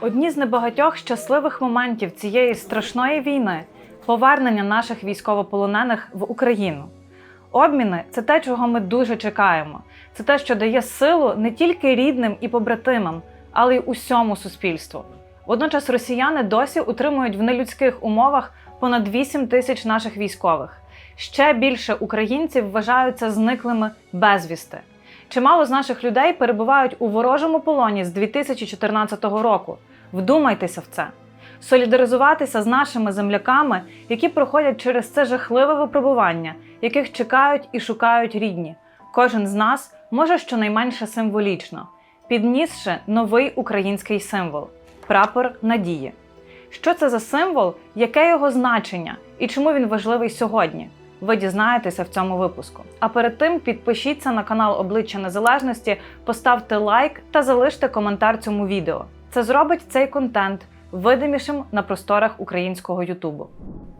Одні з небагатьох щасливих моментів цієї страшної війни повернення наших військовополонених в Україну. Обміни це те, чого ми дуже чекаємо. Це те, що дає силу не тільки рідним і побратимам, але й усьому суспільству. Водночас росіяни досі утримують в нелюдських умовах понад 8 тисяч наших військових. Ще більше українців вважаються зниклими безвісти. Чимало з наших людей перебувають у ворожому полоні з 2014 року. Вдумайтеся в це. Солідаризуватися з нашими земляками, які проходять через це жахливе випробування, яких чекають і шукають рідні. Кожен з нас може щонайменше символічно, піднісши новий український символ прапор надії. Що це за символ, яке його значення і чому він важливий сьогодні? Ви дізнаєтеся в цьому випуску. А перед тим підпишіться на канал Обличчя Незалежності, поставте лайк та залиште коментар цьому відео. Це зробить цей контент видимішим на просторах українського Ютубу.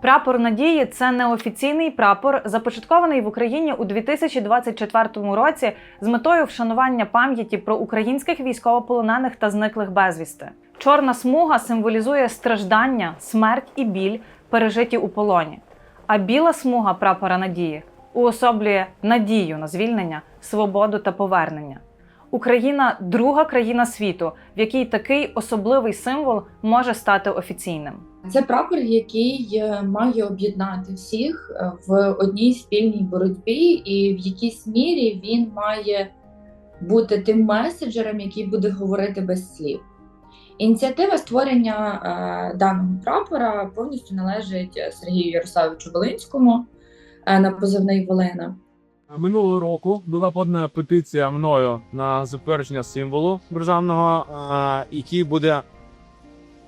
Прапор надії це неофіційний прапор, започаткований в Україні у 2024 році з метою вшанування пам'яті про українських військовополонених та зниклих безвісти. Чорна смуга символізує страждання, смерть і біль, пережиті у полоні. А біла смуга прапора надії уособлює надію на звільнення, свободу та повернення. Україна друга країна світу, в якій такий особливий символ може стати офіційним. Це прапор, який е, має об'єднати всіх е, в одній спільній боротьбі, і в якійсь мірі він має бути тим меседжером, який буде говорити без слів. Ініціатива створення е, даного прапора повністю належить Сергію Ярославовичу Волинському на позивний Волина. Минулого року була подана петиція мною на затвердження символу державного, який буде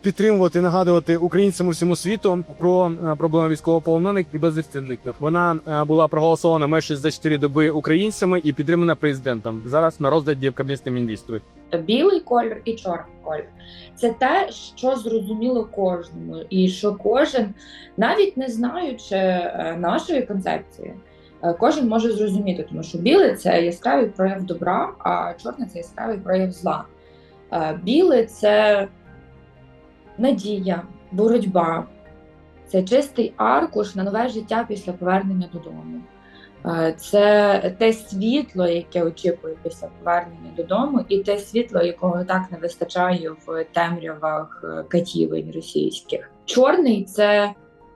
підтримувати, нагадувати українцям усьому світу про проблеми військовополонених і безвістинних. Вона була проголосована майже 64 доби українцями і підтримана президентом. Зараз на розгляді в Кабінеті міністрів. білий колір і чорний колір. Це те, що зрозуміло кожному, і що кожен, навіть не знаючи е, нашої концепції, кожен може зрозуміти, тому що білий це яскравий прояв добра, а чорний це яскравий прояв зла. Е, Білий це надія, боротьба, це чистий аркуш на нове життя після повернення додому. Е, Це те світло, яке очікує після повернення додому, і те світло, якого так не вистачає в темрявах е, катівень російських. Чорний це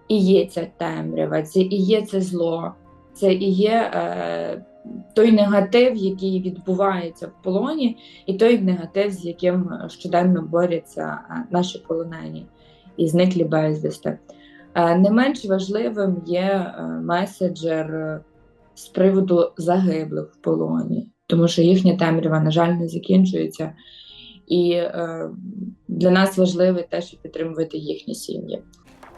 і є ця темрява, це і є це зло, це і є е, той негатив, який відбувається в полоні, і той негатив, з яким щоденно борються е, наші полонені і зниклі безвісти. Е, Не менш важливим є е, меседжер е, з приводу загиблих в полоні, тому що їхня темрява, на жаль, не закінчується. І е, для нас важливо теж підтримувати їхні сім'ї.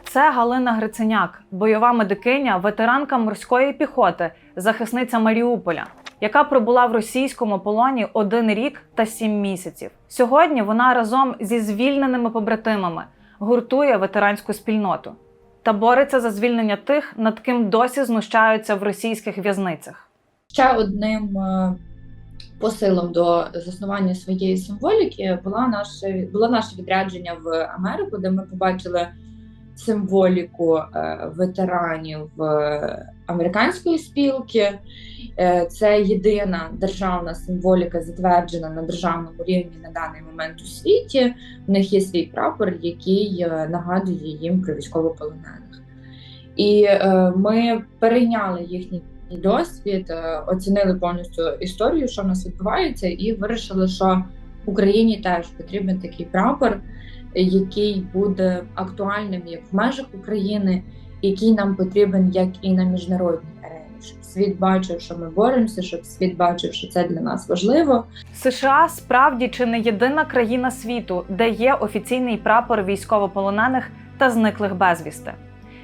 Це Галина Гриценяк, бойова медикиня, ветеранка морської піхоти, захисниця Маріуполя, яка пробула в російському полоні один рік та сім місяців. Сьогодні вона разом зі звільненими побратимами гуртує ветеранську спільноту та бореться за звільнення тих, над ким досі знущаються в російських в'язницях. Ще одним е, посилом до заснування своєї символіки була наше, було наше відрядження в Америку, де ми побачили символіку е, ветеранів е, американської спілки. Е, Це єдина державна символіка, затверджена на державному рівні на даний момент у світі. В них є свій прапор, який нагадує їм про військовополонених. І ми перейняли їхній досвід, оцінили повністю історію, що в нас відбувається, і вирішили, що Україні теж потрібен такий прапор, який буде актуальним як в межах України, який нам потрібен як і на міжнародній арені, щоб світ бачив, що ми боремося, щоб світ бачив, що це для нас важливо. США справді чи не єдина країна світу, де є офіційний прапор військовополонених та зниклих безвісти.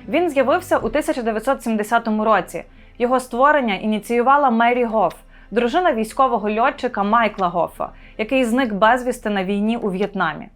Він з'явився у 1970 році. Його створення ініціювала Мері Гоф, дружина військового льотчика Майкла Гофа, який зник безвісти на війні у В'єтнамі.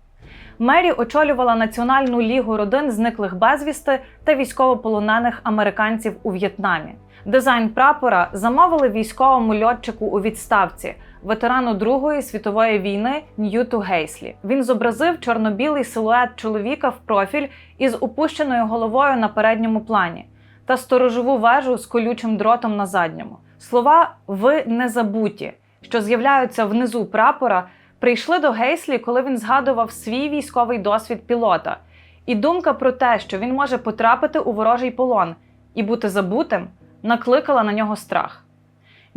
Мері очолювала Національну лігу родин зниклих безвісти та військовополонених американців у В'єтнамі. Дизайн прапора замовили військовому льотчику у відставці, ветерану Другої світової війни Ньюту Гейслі. Він зобразив чорно-білий силует чоловіка в профіль із опущеною головою на передньому плані та сторожову вежу з колючим дротом на задньому. Слова Ви не забуті, що з'являються внизу прапора, прийшли до Гейслі, коли він згадував свій військовий досвід пілота. І думка про те, що він може потрапити у ворожий полон і бути забутим, накликала на нього страх.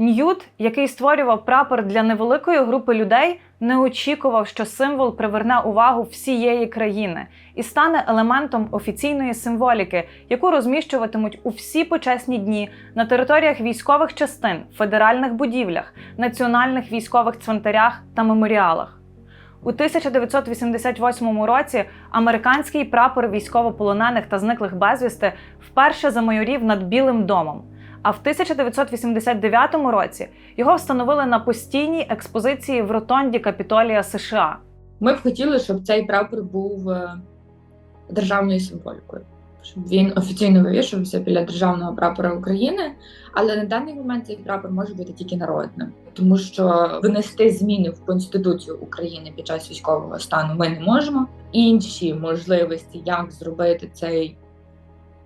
Ньют, який створював прапор для невеликої групи людей, не очікував, що символ приверне увагу всієї країни і стане елементом офіційної символіки, яку розміщуватимуть у всі почесні дні на територіях військових частин, федеральних будівлях, національних військових цвинтарях та меморіалах. У 1988 році американський прапор військовополонених та зниклих безвісти вперше замайорів над Білим домом. А в 1989 році його встановили на постійній експозиції в ротонді Капітолія США. Ми б хотіли, щоб цей прапор був е, державною символікою, щоб він офіційно вивішувався біля державного прапора України. Але на даний момент цей прапор може бути тільки народним, тому що внести зміни в конституцію України під час військового стану ми не можемо. Інші можливості, як зробити цей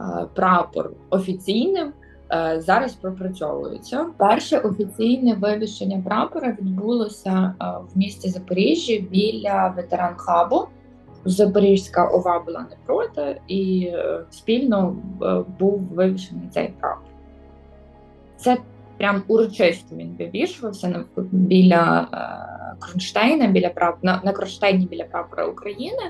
е, прапор офіційним. Е, Зараз пропрацьовуються. Перше офіційне вивішення прапора відбулося е, в місті Запоріжжя біля ветеран хабу. Запорізька ОВА була не проти, і е, спільно був вивішений цей прапор. Це прям урочисто він вивішувався на, біля кронштейна, біля прап... на, на кронштейні біля прапора України.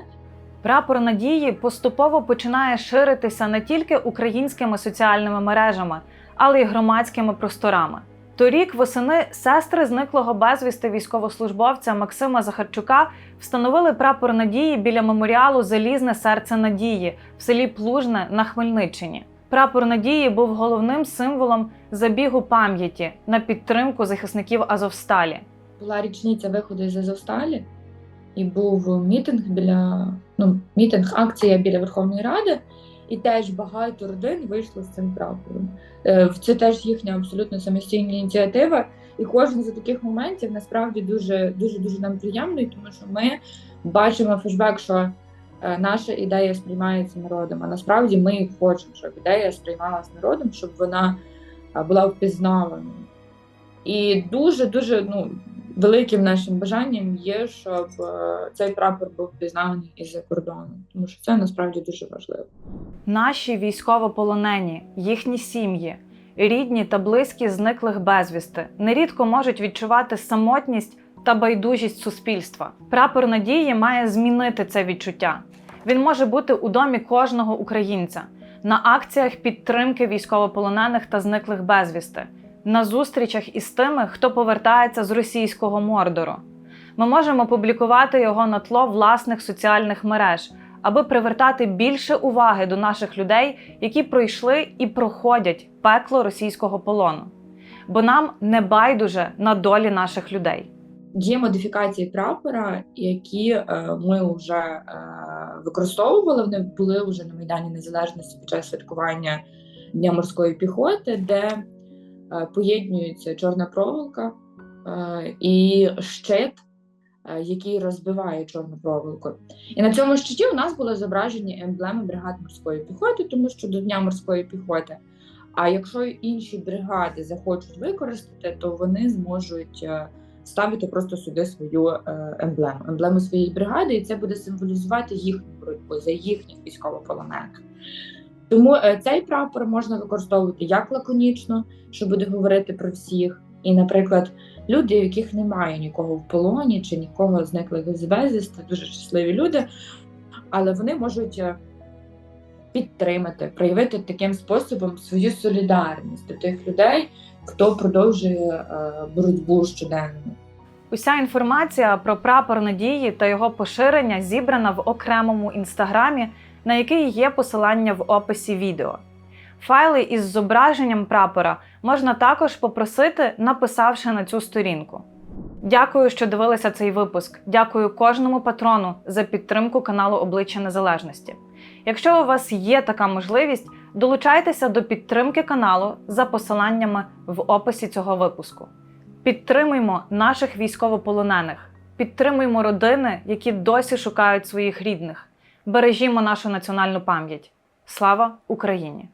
Прапор надії поступово починає ширитися не тільки українськими соціальними мережами, але й громадськими просторами. Торік восени сестри зниклого безвісти військовослужбовця Максима Захарчука встановили прапор надії біля меморіалу Залізне серце надії в селі Плужне на Хмельниччині. Прапор надії був головним символом забігу пам'яті на підтримку захисників Азовсталі. Була річниця виходу із Азовсталі, і був мітинг біля ну, мітинг, акція біля Верховної Ради, і теж багато родин вийшло з цим прапором. Е, Це теж їхня абсолютно самостійна ініціатива. І кожен з таких моментів насправді дуже дуже дуже нам приємний, тому що ми бачимо фешбек, що е, наша ідея сприймається народом. А насправді ми хочемо, щоб ідея сприймалася народом, щоб вона е, була впізнаваною. І дуже дуже ну великим нашим бажанням є, щоб е, цей прапор був впізнаваний із-за кордону, тому що це насправді дуже важливо. Наші військовополонені, їхні сім'ї, рідні та близькі зниклих безвісти нерідко можуть відчувати самотність та байдужість суспільства. Прапор надії має змінити це відчуття. Він може бути у домі кожного українця, на акціях підтримки військовополонених та зниклих безвісти, на зустрічах із тими, хто повертається з російського мордору. Ми можемо публікувати його на тло власних соціальних мереж, аби привертати більше уваги до наших людей, які пройшли і проходять пекло російського полону. Бо нам не байдуже на долі наших людей. Є модифікації прапора, які е, ми вже е, використовували. Вони були вже на Майдані Незалежності під час святкування Дня морської піхоти, де е, поєднується чорна проволока е, і щит, е, який розбиває чорну проволоку. І на цьому щиті у нас були зображені емблеми бригад морської піхоти, тому що до Дня морської піхоти. А якщо інші бригади захочуть використати, то вони зможуть ставити просто сюди свою емблему, емблему своєї бригади, і це буде символізувати їхню боротьбу за їхніх військовополонених. Тому е, цей прапор можна використовувати як лаконічно, що буде говорити про всіх. І, наприклад, люди, в яких немає нікого в полоні чи нікого зниклих з безвісти, дуже щасливі люди, але вони можуть е, підтримати, проявити таким способом свою солідарність до тих людей, хто продовжує е, боротьбу щоденно. Уся інформація про прапор надії та його поширення зібрана в окремому інстаграмі, на який є посилання в описі відео. Файли із зображенням прапора можна також попросити, написавши на цю сторінку. Дякую, що дивилися цей випуск. Дякую кожному патрону за підтримку каналу Обличчя Незалежності. Якщо у вас є така можливість, Долучайтеся до підтримки каналу за посиланнями в описі цього випуску. Підтримуймо наших військовополонених, підтримуймо родини, які досі шукають своїх рідних. Бережімо нашу національну пам'ять. Слава Україні!